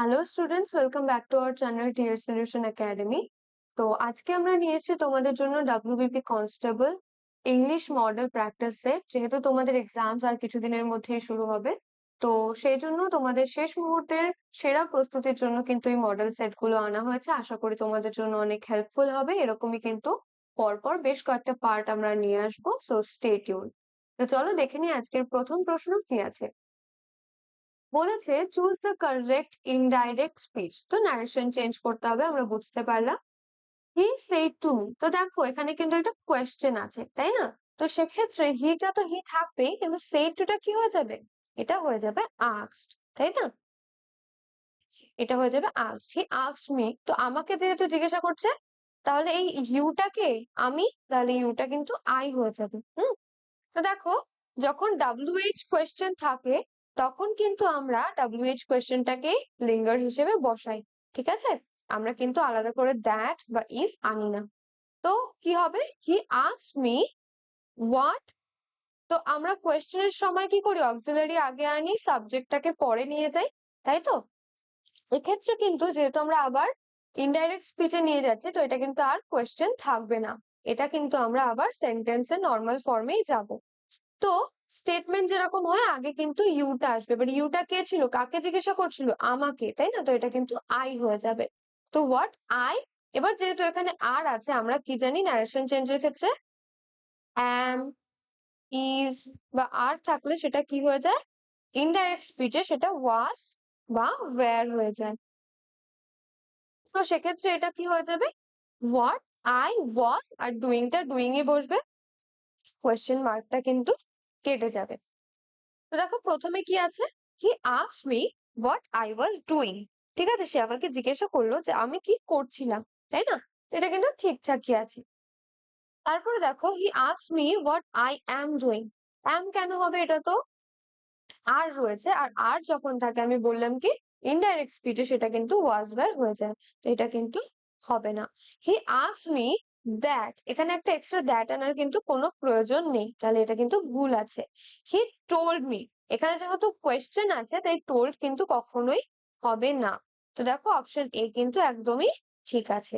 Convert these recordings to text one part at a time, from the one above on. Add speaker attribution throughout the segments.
Speaker 1: Hello students welcome back to our channel tier solution academy তো আজকে আমরা নিয়েছি তোমাদের জন্য WBP constable English model practice set যেহেতু তোমাদের এক্সামস আর কিছুদিনের মধ্যেই শুরু হবে। তো সেই জন্য তোমাদের শেষ মুহূর্তের সেরা প্রস্তুতির জন্য কিন্তু এই মডেল সেটগুলো আনা হয়েছে। আশা করি তোমাদের জন্য অনেক হেল্পফুল হবে। এরকমই কিন্তু পরপর বেশ কয়েকটা পার্ট আমরা নিয়ে আসব। সো স্টে টিউন তো চলো দেখে নিই আজকের প্রথম প্রশ্ন কি আছে। বলেছে choose the correct indirect speech তো ন্যারেশন চেঞ্জ করতে হবে, আমরা বুঝতে পারলাম। হি সেড টু তো দেখো, এখানে কিন্তু একটা কোয়েশ্চেন আছে, তাই না? তো সেক্ষেত্রে হিটা তো হি থাকবেই, কিন্তু সেড টুটা কি হয়ে যাবে? এটা হয়ে যাবে আস্কড তাই না? এটা হয়ে যাবে আস্কড হি আস্কড মি তো আমাকে যেহেতু জিজ্ঞাসা করছে, তাহলে এই ইউটাকে আমি, তাহলে ইউটা কিন্তু আই হয়ে যাবে, হুম? তো দেখো, যখন ডাব্লিউএইচ কোয়েশ্চেন থাকে তখন কিন্তু আমরা ডাব্লিউএইচ কোয়েশ্চেনটাকে লিঙ্গার হিসেবে বসাই, ঠিক আছে? আমরা কিন্তু আলাদা করে দ্যাট বা ইফ আনি না। তো কি হবে? হি আস্ক মি হোয়াট তো আমরা কোয়েশ্চেনের সময় কি করি? অক্সিলারি আগে আনি সাবজেক্টটাকে পরে নিয়ে যাই, তাই তো? এক্ষেত্রে কিন্তু যেহেতু আমরা আবার ইনডাইরেক্ট স্পিচে নিয়ে যাচ্ছি, তো এটা কিন্তু আর কোয়েশ্চেন থাকবে না। এটা কিন্তু আমরা আবার সেন্টেন্সের নর্মাল ফর্মেই যাব। তো স্টেটমেন্ট যেরকম হয়, আগে কিন্তু ইউটা আসবে। এবার ইউটা কে ছিল? কাকে জিজ্ঞাসা করছিল? আমাকে, তাই না? তো এটা কিন্তু আই হয়ে যাবে। তো হোয়াট আই এবার যেহেতু এখানে আর আছে, আমরা কি জানি? ন্যারেশন চেঞ্জের ক্ষেত্রে অ্যাম ইজ বা আর থাকলে সেটা কি হয়ে যায়? ইনডাইরেক্ট স্পিচে সেটা ওয়াজ বা ওয়্যার হয়ে যায়। তো সেক্ষেত্রে এটা কি হয়ে যাবে? হোয়াট আই ওয়াজ আর ডুইংটা ডুইং এ বসবে। কোয়েশ্চেন মার্কটা কিন্তু কেটে যাবে। তো দেখো প্রথমে কি আছে? He ask me what I was doing ঠিক আছে? সে আমাকে জিজ্ঞাসা করল যে আমি কি করছিলাম, তাই না? এটা কিন্তু ঠিকঠাকই আছে। তারপরে দেখো he ask me what I am doing am কেন হবে এটা তো? আর রয়েছে। আর আর যখন থাকে, আমি বললাম কি ইনডাইরেক্ট স্পিচে সেটা কিন্তু ওয়াজ ওয়ার হয়ে যায়। এটা কিন্তু হবে না। হি আস্ক মি দ্যাট, এখানে একটা এক্সট্রা দ্যাট আনার কিন্তু কোনো প্রয়োজন নেই। তাহলে এটা কিন্তু ভুল আছে। হি টোল্ড মি, এখানে যেহেতু কোয়েশ্চেন আছে, তাই টোল্ড কিন্তু কখনোই হবে না। তো দেখো অপশন এ কিন্তু একদমই ঠিক আছে।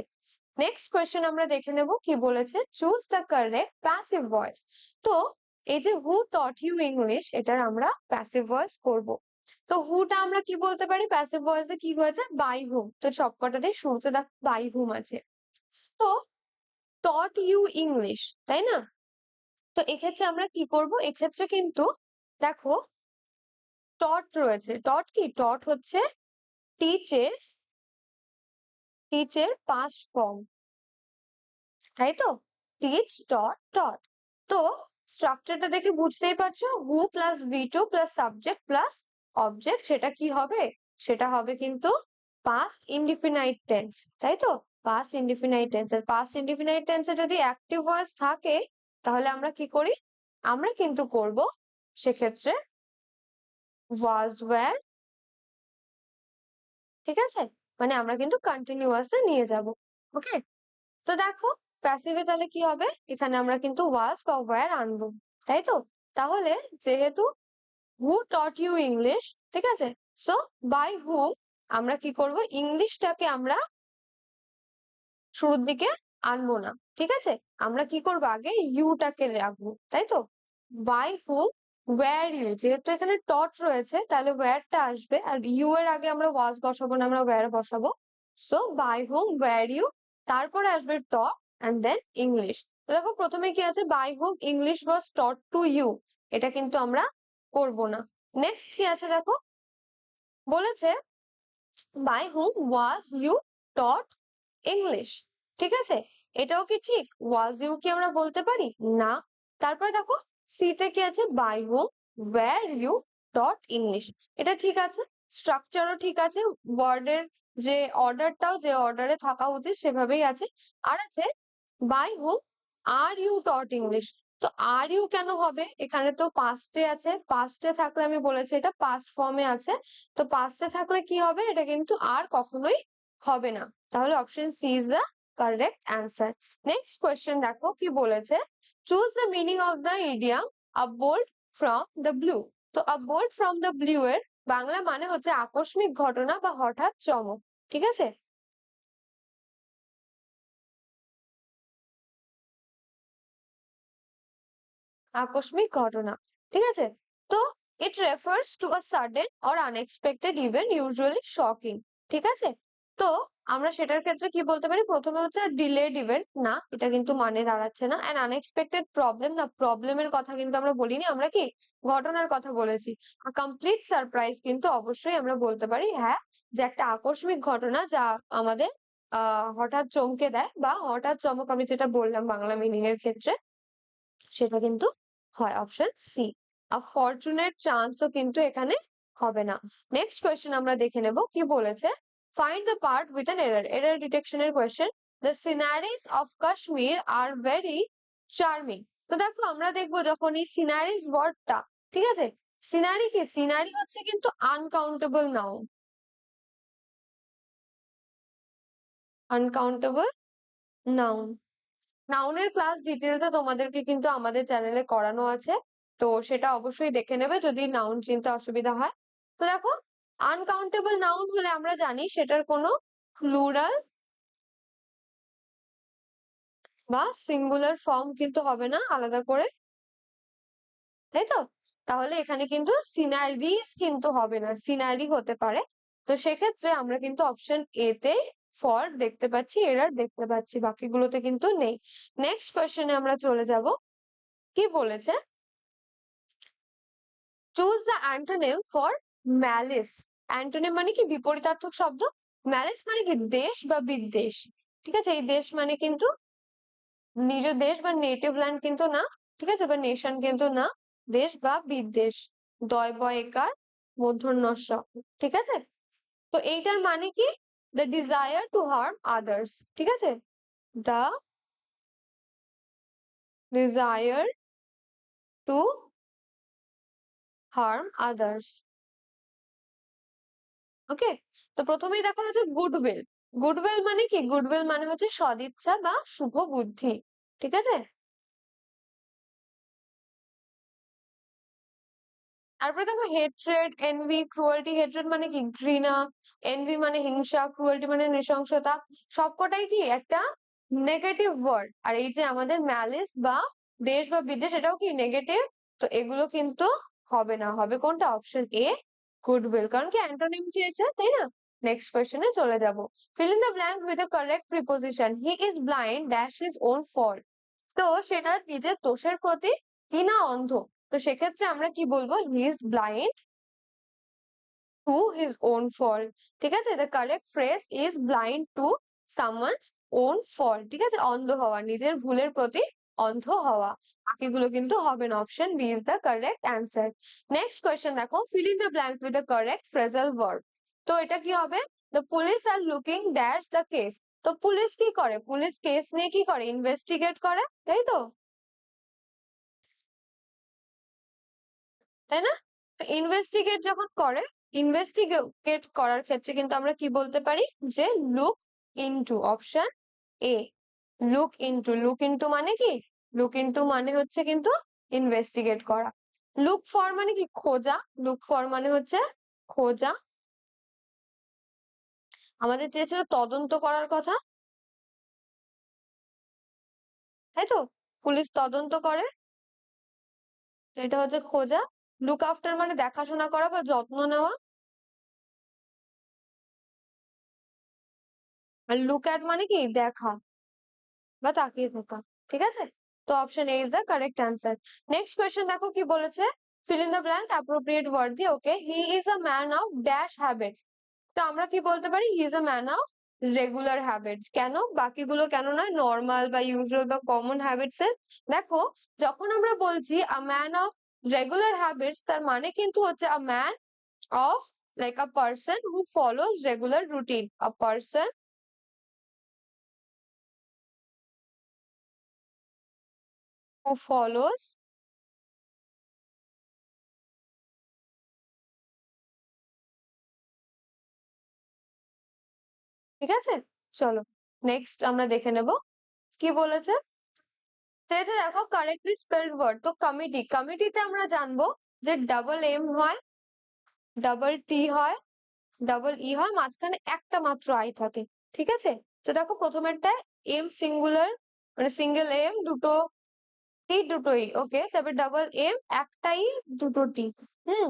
Speaker 1: নেক্সট কোয়েশ্চেন আমরা দেখে নেব কি বলেছে choose the correct passive voice তো এই যে হু টট ইউ ইংলিশ এটার আমরা প্যাসিভ ভয়েস করব। তো হুটা আমরা কি বলতে পারি? প্যাসিভ ভয়েসে কি হয়েছে? বাই হুম তো সবকটাতে শুরুতে দেখ বাই হুম আছে। তো টট ইউ ইংলিশ তাই না? তো এক্ষেত্রে আমরা কি করব? এক্ষেত্রে কিন্তু দেখো টট রয়েছে। টট কি? টট হচ্ছে টিচের টিচের পাস ফর্ম তাই তো? টিচ টট টট তো স্ট্রাকচারটা দেখে বুঝতেই পারছ? Who plus V two plus subject plus object সেটা কি হবে? সেটা হবে কিন্তু পাস্ট ইনডিফিনাইট টেন্স তাই তো? পাস্ট ইনডিফিনাইট টেন্স আর পাস্ট ইনডিফিনাইট টেন্সে যদি অ্যাক্টিভ ভয়েস থাকে, তাহলে আমরা কি করি? আমরা কিন্তু করব সেক্ষেত্রে ওয়াজ ওয়্যার ঠিক আছে? মানে আমরা কিন্তু কন্টিনিউয়াসে নিয়ে যাব ওকে তো দেখো প্যাসিভে তাহলে কি হবে? এখানে আমরা কিন্তু ওয়াজ বা ওয়্যার আনব, তাই তো? তাহলে যেহেতু হু টট ইউ ইংলিশ ঠিক আছে? সো বাই হু আমরা কি করব? ইংলিশটাকে আমরা শুরুর দিকে আনব না, ঠিক আছে? আমরা কি করব আগে ইউটাকে রাখব, তাই তো? বাই হুম ওয়্যার ইউ যেহেতু এখানে টট রয়েছে, তাহলে ওয়্যারটা আসবে আর ইউ এর আগে আমরা ওয়াজ বসাবো না, আমরা ওয়্যার বসাবো। So by whom were you তারপরে আসবে টট অ্যান্ড দেন ইংলিশ দেখো, প্রথমে কি আছে? By whom English was taught to you এটা কিন্তু আমরা করব না। নেক্সট কি আছে দেখো? বলেছে by whom was you taught English ঠিক আছে? এটাও কি ঠিক? ওয়াজ ইউ কি আমরা বলতে পারি? না। তারপরে দেখো সিতে কি আছে? By whom were you taught English এটা ঠিক আছে? স্ট্রাকচারও ঠিক আছে। ওয়ার্ডের যে অর্ডারটাও যে অর্ডারে থাকা উচিত, সেভাবেই আছে। আর আছে by whom are you taught English তো আর ইউ কেন হবে? এখানে তো পাস্টে আছে। পাস্টে থাকলে আমি বলেছি এটা পাস্ট ফর্মে আছে। তো পাস্টে থাকলে কি হবে? এটা কিন্তু আর কখনোই হবে না। তাহলে option C is the correct answer next question দেখো কি বলেছে? Choose the meaning of the idiom a bolt from the blue তো a bolt from the blue এর বাংলা মানে হচ্ছে আকস্মিক ঘটনা বা হঠাৎ চমক। ঠিক আছে? আকস্মিক ঘটনা। ঠিক আছে? তো it refers to a sudden or unexpected event usually shocking ঠিক আছে? তো আমরা সেটার ক্ষেত্রে কি বলতে পারি? প্রথমে হচ্ছে ডিলেড ইভেন্ট না, এটা কিন্তু মানে দাঁড়াচ্ছে না। অ্যান্ড আনএক্সপেক্টেড প্রবলেম না প্রবলেমের কথা কিন্তু আমরা বলিনি, আমরা কি ঘটনার কথা বলেছি। কমপ্লিট সারপ্রাইজ কিন্তু অবশ্যই আমরা বলতে পারি হ্যাঁ যে একটা আকস্মিক ঘটনা যা আমাদের হঠাৎ চমকে দেয় বা হঠাৎ চমক আমি যেটা বললাম বাংলা মিনিং এর ক্ষেত্রে, সেটা কিন্তু হয় অপশন সি আর ফরচুনের চান্সও কিন্তু এখানে হবে না। নেক্সট কোয়েশ্চেন আমরা দেখে নেব, কি বলেছে? Find the part with an error error ডিটেকশনের question the sceneries of Kashmir are very charming তো দেখো, আমরা দেখব যখন এই সিনারিজ ওয়ার্ডটা ঠিক আছে? সিনারি কি? সিনারি হচ্ছে কিন্তু আনকাউন্টেবল নাউন আনকাউন্টেবল নাউন নাউনের ক্লাস ডিটেলসে তোমাদেরকে কিন্তু আমাদের চ্যানেলে করানো আছে, তো সেটা অবশ্যই দেখে নেবে যদি নাউন চিনতে অসুবিধা হয়। তো দেখো আনকাউন্টেবল নাউন হলে আমরা জানি সেটার কোনো প্লুরাল বা সিঙ্গুলার ফর্ম কিন্তু হবে না, আলাদা করে। তাই তো? তাহলে এখানে কিন্তু সিনারিজ কিন্তু হবে না সিনারি হতে পারে। তো সেক্ষেত্রে আমরা কিন্তু অপশন এ তে ফর দেখতে পাচ্ছি এরার দেখতে পাচ্ছি, বাকিগুলোতে কিন্তু নেই। নেক্সট কোয়েশ্চেনে আমরা চলে যাব। কি বলেছে? Choose the antonym for malice antonym মানে কি? বিপরীতার্থক শব্দ? ম্যালিস মানে কি? দেশ বা বিদ্বেষ। ঠিক আছে? এই দেশ মানে কিন্তু নিজ দেশ বা নেটিভ ল্যান্ড কিন্তু না। ঠিক আছে? বা নেশন কিন্তু না। দেশ বা বিদ্বেষ। দয়, বয়, একার মধ্যর্ণস্ব ঠিক আছে? তো এইটার মানে কি? The desire to harm others ঠিক আছে? The desire to harm others okay? তো প্রথমেই দেখা হচ্ছে গুডউইল। গুডউইল মানে কি? গুডউইল মানে হচ্ছে সদিচ্ছা বা শুভ বুদ্ধি। ঠিক আছে? তারপরে দেখো হেট্রেড এনভি ক্রুয়েলটি হেট্রেড মানে কি? ঘৃণা। এনভি মানে হিংসা। ক্রুয়েলটি মানে নৃশংসতা। সবকটাই কি? একটা নেগেটিভ ওয়ার্ড আর এই যে আমাদের ম্যালিস বা দেশ বা বিদেশ এটাও কি নেগেটিভ তো এগুলো কিন্তু হবে না। হবে কোনটা? অপশন এ গুডউইল কারণ কি অ্যান্টোনিম চেয়েছে, তাই না? নেক্সট কোয়েশ্চেনে চলে যাব। Fill in the blank with a correct preposition he is blind dash his own fault তো সেটা নিজের দোষের প্রতি কি না অন্ধ। তো সেক্ষেত্রে আমরা কি বলব? He is blind to his own fault ঠিক আছে? The correct phrase is blind to someone's own fault ঠিক আছে? অন্ধ হওয়া, নিজের ভুলের প্রতি অন্ধ হওয়া। বাকিগুলো কিন্তু হবে না। Option B is the correct answer next question দেখো। Fill in the blank with the correct phrasal verb তো এটা কি হবে? The police are looking that's the case তো পুলিশ কি করে? পুলিশ কেস নিয়ে কি করে? ইনভেস্টিগেট করে, তাই তো? তাই না? ইনভেস্টিগেট যখন করে ইনভেস্টিগেট করার ক্ষেত্রে কিন্তু আমরা কি বলতে পারি? যে look into option A look into look into মানে কি? লুক ইনটু মানে হচ্ছে কিন্তু ইনভেস্টিগেট করা। লুক ফর মানে কি? খোঁজা। লুক ফর মানে হচ্ছে খোঁজা। আমাদের চেয়েছিল তদন্ত করার কথা। তাই তো? পুলিশ তদন্ত করে। এটা হচ্ছে খোঁজা। লুক আফটার মানে দেখাশোনা করা বা যত্ন নেওয়া। আর লুক অ্যাট মানে কি? দেখা। বা তাকিয়ে থাকা। ঠিক আছে? তো option A is the correct answer next question দেখো কি বলেছে? Fill in the blank appropriate word দিয়ে okay he is a man of dash habits তো আমরা কি বলতে পারি? He is a man of regular habits কেন? বাকিগুলো কেন নয়? নর্মাল বা ইউজুয়াল বা কমন হ্যাবিটস এর। দেখো, যখন আমরা বলছি a man of regular habits তার মানে কিন্তু হচ্ছে a man of like a person who follows regular routine a person who follows ঠিক আছে? চলো নেক্সট আমরা দেখে নেব। কি বলেছে? চেয়েছে দেখো কারেক্টলি স্পেলড ওয়ার্ড তো কমিটি কমিটিতে আমরা জানব যে ডাবল এম হয় ডাবল টি হয় ডাবল ই হয়, মাঝখানে একটা মাত্র আই থাকে। ঠিক আছে? তো দেখো প্রথমেরটা এম সিঙ্গুলার মানে সিঙ্গেল এম দুটো টি দুটোই ওকে তারপর ডাবল এম একটাই দুটো টি হুম?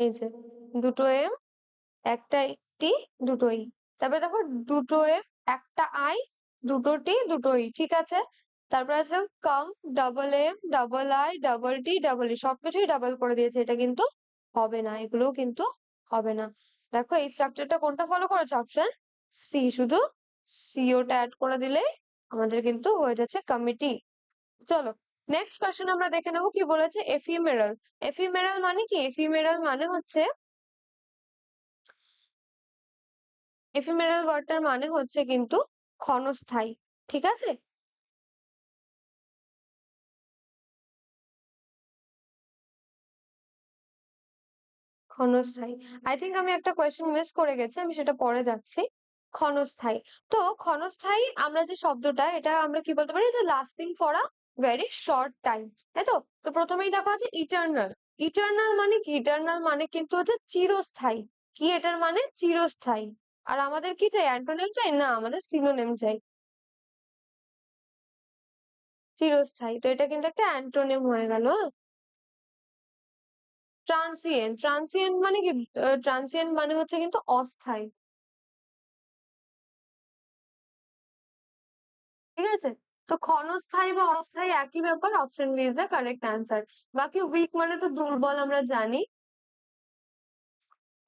Speaker 1: এই যে, দুটো এম একটা টি দুটোই। তারপরে দেখো, দুটো এম একটা আই দুটো টি দুটোই, ঠিক আছে? তারপর আছে কম double M double I double T double E সবকিছুই ডাবল করে দিয়েছে। এটা কিন্তু হবে না, এগুলোও কিন্তু হবে না। দেখো, এই স্ট্রাকচারটা কোনটা ফলো করেছে? অপশন সি শুধু সিওটা অ্যাড করে দিলে আমাদের কিন্তু হয়ে যাচ্ছে কমিটি চলো নেক্সট কোয়েশ্চেন আমরা দেখে নেব কি বলেছে এফিমেরাল এফিমেরাল মানে কি? এফিমেরাল মানে হচ্ছে এফিমেরাল ওয়ার্ডটার মানে হচ্ছে কিন্তু ক্ষণস্থায়ী, ঠিক আছে? ক্ষণস্থায়ী। আই থিঙ্ক আমি একটা কোয়েশ্চেন মিস করে গেছি, আমি সেটা পরে যাচ্ছি। ক্ষণস্থায়ী। তো ক্ষণস্থায়ী আমরা যে শব্দটা, এটা আমরা কি বলতে পারি? যে lasting for a very short time তাই তো? তো প্রথমেই দেখা আছে ইটার্নাল ইটার্নাল মানে কি? ইটার্নাল মানে কিন্তু হচ্ছে চিরস্থায়ী। কি এটার মানে? চিরস্থায়ী। আর আমাদের কি চাই? অ্যান্টোনিম চাই? না, আমাদের সিনোনিম চাই। চিরস্থায়ী। তো এটা কিন্তু একটা অ্যান্টোনিম হয়ে গেল। ট্রান্সিয়েন্ট ট্রান্সিয়েন্ট মানে কি? ট্রান্সিয়েন্ট মানে হচ্ছে কিন্তু অস্থায়ী। ঠিক আছে? তো ক্ষণস্থায়ী বা অস্থায়ী একই ব্যাপার option B is the correct answer বাকি উইক মানে তো দুর্বল আমরা জানি।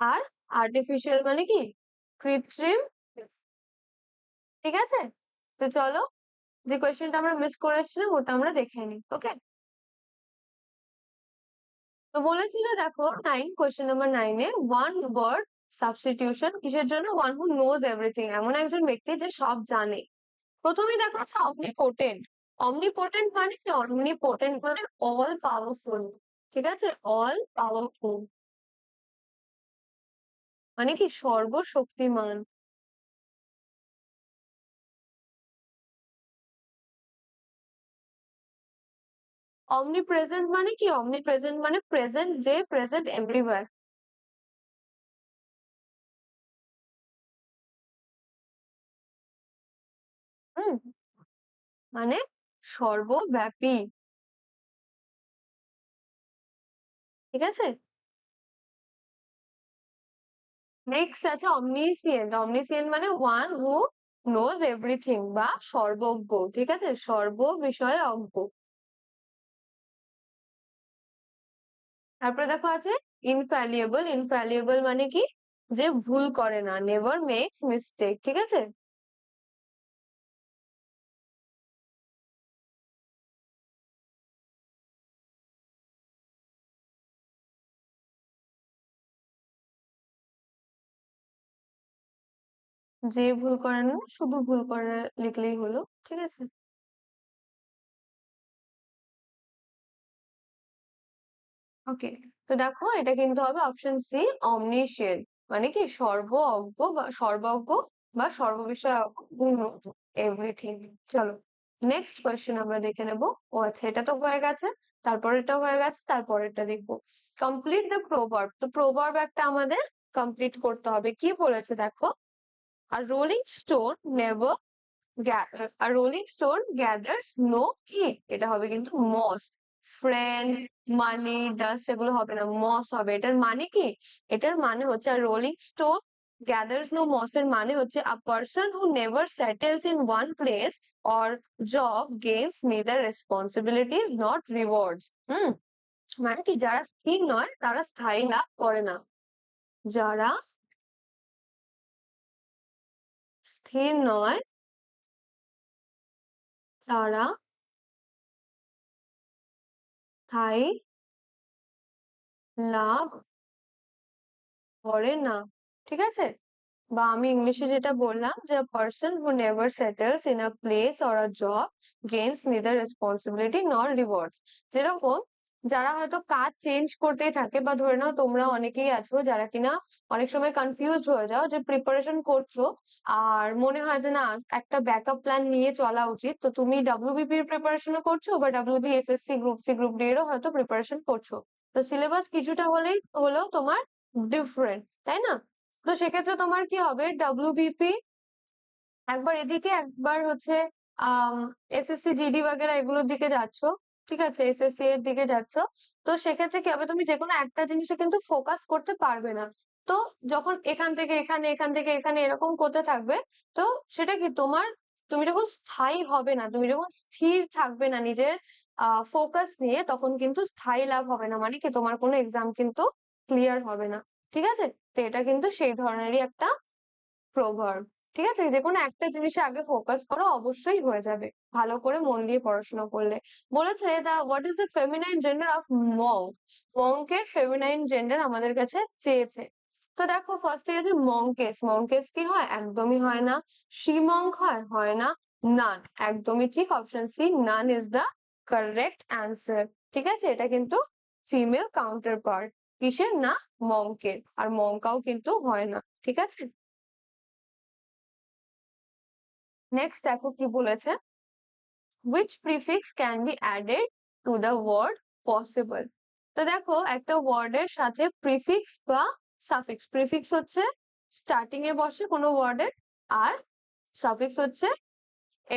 Speaker 1: আর আর্টিফিশিয়াল মানে কি? কৃত্রিম। ঠিক আছে? তো চলো, যে কোয়েশ্চেনটা আমরা মিস করে এসেছিলাম ওটা আমরা দেখে নিই ওকে তো বলেছিল দেখো নাইন কোয়েশ্চেন নাম্বার নাইনে ওয়ান ওয়ার্ড সাবস্টিটিউশন কিসের জন্য? ওয়ান হু নোজ এভরিথিং এমন একজন ব্যক্তি যে সব জানে। প্রথমেই দেখো আছে অমনিপোটেন্ট অমনিপোটেন্ট মানে কি? অমনিপোটেন্ট মানে অল পাওয়ারফুল ঠিক আছে? অল পাওয়ারফুল মানে কি? সর্বশক্তিমান। অমনি প্রেজেন্ট মানে কি? অমনি প্রেজেন্ট মানে প্রেজেন্ট যে প্রেজেন্ট এভরিওয়ার মানে সর্বব্যাপী। ঠিক আছে? নেক্সট আছে অমনিসিয়েন্ট অমনিসিয়েন্ট মানে ওয়ান হু নোজ এভরিথিং বা সর্বজ্ঞ। ঠিক আছে? সর্ব বিষয়ে অজ্ঞ। তারপরে দেখো আছে ইনফ্যালিয়েবল ইনফ্যালিয়েবল মানে কি? যে ভুল করে না। নেভার মেক্স মিস্টেক ঠিক আছে? যে ভুল করে না, শুধু ভুল করে লিখলেই হলো, ঠিক আছে? ওকে, তো দেখো এটা কিন্তু হবে অপশন সি অমনিশিয়েন্ট মানে কি সর্ব অজ্ঞ বা সর্বজ্ঞ বা সর্ববিষয়ে এভরিথিং চলো। নেক্সট কোয়েশ্চেন আমরা দেখে নেব। ও আচ্ছা এটা তো হয়ে গেছে, তারপর এটা হয়ে গেছে তারপরেরটা দেখব। কমপ্লিট দ্য প্রোভার্ব তো প্রোভার্ব একটা আমাদের কমপ্লিট করতে হবে। কি বলেছে দেখো? আর রোলিং স্টোন নেভার আর রোলিং স্টোন গ্যাদার্স নো কি এটা হবে কিন্তু মস ফ্রেন্ড মানি ডাস্ট এগুলো হবে না মস হবে। এটার মানে কি? এটার মানে হচ্ছে rolling stone gathers no moss এর মানে হচ্ছে a person who never settles in one place or job gains neither responsibilities not rewards hmm? মানে কি? যারা স্থির নয়, তারা স্থায়ী লাভ করে না। যারা স্থির নয়। তারা স্থায়ী লাভ করে না ঠিক আছে? বা আমি ইংলিশে যেটা বললাম যে person who never settles in a place or a job gains neither responsibility nor rewards যেরকম যারা হয়তো কাজ চেঞ্জ করতেই থাকে বা ধরে নাও তোমরা অনেকেই আছো যারা কিনা অনেক সময় কনফিউজ হয়ে যাও যে প্রিপারেশন করছ আর মনে হয় যে না একটা ব্যাকআপ প্ল্যান নিয়ে চলা উচিত। তো তুমি ডাব্লিউবিপি এর প্রিপারেশনও করছ বা WB SSC group C group D এরও হয়তো প্রিপারেশন করছ। তো সিলেবাস কিছুটা হলেই হলেও তোমার ডিফারেন্ট তাই না? তো সেক্ষেত্রে তোমার কি হবে? ডাব্লিউবিপি একবার এদিকে, একবার হচ্ছে আহ এসএসসি জিডি বাগেরা এগুলোর দিকে যাচ্ছ। ঠিক আছে এসএসসি এর দিকে যাচ্ছ। তো সেক্ষেত্রে কি হবে? তুমি যে কোনো একটা জিনিসে কিন্তু ফোকাস করতে পারবে না। তো যখন এখান থেকে এখানে, এখান থেকে এখানে এরকম করতে থাকবে, তো সেটা কি তোমার, তুমি যখন স্থায়ী হবে না, তুমি যখন স্থির থাকবে না নিজের ফোকাস নিয়ে, তখন কিন্তু স্থায়ী লাভ হবে না। মানে কি তোমার কোনো এক্সাম কিন্তু ক্লিয়ার হবে না। ঠিক আছে? তো এটা কিন্তু সেই ধরনেরই একটা প্রভাব ঠিক আছে? যে কোনো একটা জিনিসে আগে ফোকাস করো অবশ্যই হয়ে যাবে। ভালো করে মন দিয়ে পড়াশোনা করলে। বলেছে the what is the feminine gender of monk মঙ্কের feminine gender আমাদের কাছে চেয়েছে। তো দেখো ফার্স্টে আছে মঙ্কেস মঙ্কেস কি হয়? একদমই হয় না। শিমঙ্ক হয়? হয় না। নান একদমই ঠিক। Option C nun is the correct answer ঠিক আছে? এটা কিন্তু ফিমেল কাউন্টার পার্ট কিসের? না মঙ্কের আর মঙ্কাও কিন্তু হয় না। ঠিক আছে? নেক্সট দেখো কি বলেছে? Which prefix can be added to the word possible? তো দেখো, একটা ওয়ার্ডের সাথে প্রিফিক্স বা সাফিক্স প্রিফিক্স হচ্ছে স্টার্টিং এ বসে কোনো ওয়ার্ডের আর সাফিক্স হচ্ছে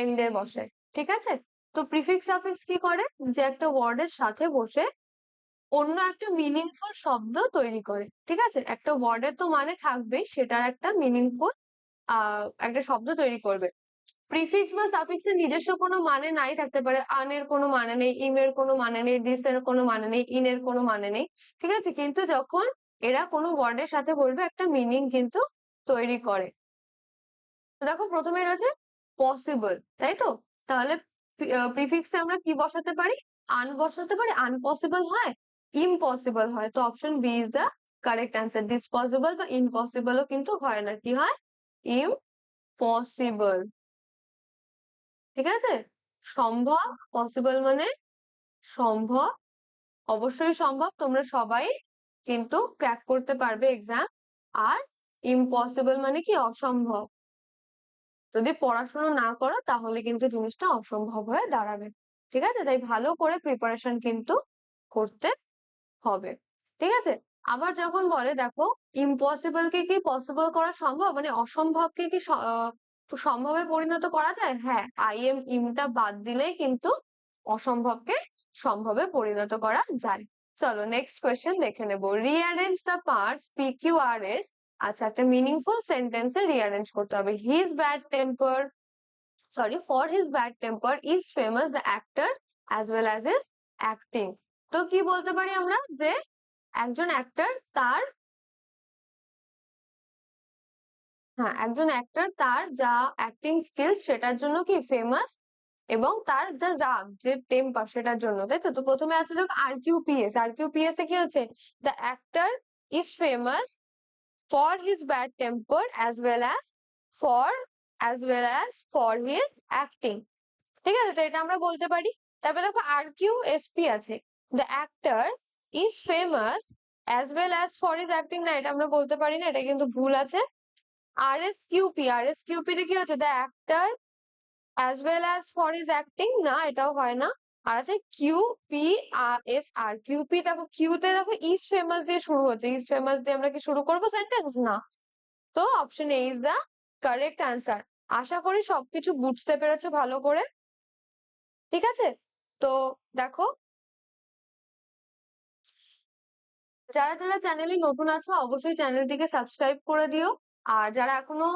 Speaker 1: এন্ড বসে, ঠিক আছে? তো প্রিফিক্স সাফিক্স কি করে? যে একটা ওয়ার্ডের সাথে বসে অন্য একটা মিনিংফুল শব্দ তৈরি করে, ঠিক আছে? একটা ওয়ার্ডের তো মানে থাকবেই, সেটার একটা মিনিংফুল একটা শব্দ তৈরি করবে। প্রিফিক্স বা সাফিক্স এর নিজস্ব কোনো মানে নাই থাকতে পারে। আনের কোনো মানে নেই ইম এর কোনো মানে নেই দিস এর কোনো মানে নেই ইন এর কোনো মানে নেই, ঠিক আছে? কিন্তু যখন এরা কোনো ওয়ার্ডের সাথে বলবে, একটা মিনিং কিন্তু তৈরি করে। দেখো প্রথমে রয়েছে পসিবল তাই তো? তাহলে প্রিফিক্সে আমরা কি বসাতে পারি? আন বসাতে পারি। আনপসিবল হয় ইম্পসিবল হয়। তো option B is the correct answer disposable বা ইম্পসিবলও কিন্তু হয় না। কি হয়? ইম্পসিবল ঠিক আছে? সম্ভব পসিবল মানে সম্ভব, অবশ্যই সম্ভব, তোমরা সবাই কিন্তু ক্র্যাক করতে পারবে এক্সাম আর ইম্পসিবল মানে কি অসম্ভব? যদি পড়াশোনা না করো, তাহলে কিন্তু জিনিসটা অসম্ভব হয়ে দাঁড়াবে। ঠিক আছে? তাই ভালো করে প্রিপারেশন কিন্তু করতে হবে। ঠিক আছে? আবার যখন বলে, দেখো ইম্পসিবল কে কি পসিবল করা সম্ভব? মানে অসম্ভবকে কি সম্ভবে পরিণত করা যায়? হ্যাঁ আই এম ইমটা বাদ দিলেই কিন্তু অসম্ভবকে সম্ভবে পরিণত করা যায়। চলো নেক্সট কোয়েশ্চেন দেখে নেব। Rearrange the parts P Q R S আচ্ছা একটা মিনিংফুল সেন্টেন্সে রিঅ্যারেঞ্জ করতে হবে। His bad temper sorry for his bad temper is famous the actor as well as is acting তো কি বলতে পারি আমরা? যে একজন অ্যাক্টর তার হ্যাঁ একজন অ্যাক্টর তার যা অ্যাক্টিং স্কিলস সেটার জন্য কি ফেমাস এবং তার যা রাগ যে টেম্পার সেটার জন্য, তাই তো? তো প্রথমে আছে দেখো R Q P S R Q P S এ কি হচ্ছে? The actor is famous for his bad temper as well as for as well as for his acting ঠিক আছে? তো এটা আমরা বলতে পারি। তারপরে দেখো আর কিউ এস পি আছে। The actor is famous as well as for his acting না, এটা আমরা বলতে পারি না, এটা কিন্তু ভুল আছে। R S QP R S তে কি হচ্ছে? The actor as well as for his acting না, এটাও হয় না। আর আছে কিউ পি আর এস আর কিউপি দেখো কিউতে দেখো ইজ ফেমাস দিয়ে শুরু হচ্ছে। ইজ ফেমাস দিয়ে আমরা কি শুরু করব? সেন্টেন্স না। তো option A is the correct answer আশা করি সবকিছু বুঝতে পেরেছ ভালো করে। ঠিক আছে? তো দেখো। যারা যারা চ্যানেলে নতুন আছো, অবশ্যই চ্যানেলটিকে সাবস্ক্রাইব করে দিও। আর যারা এখনও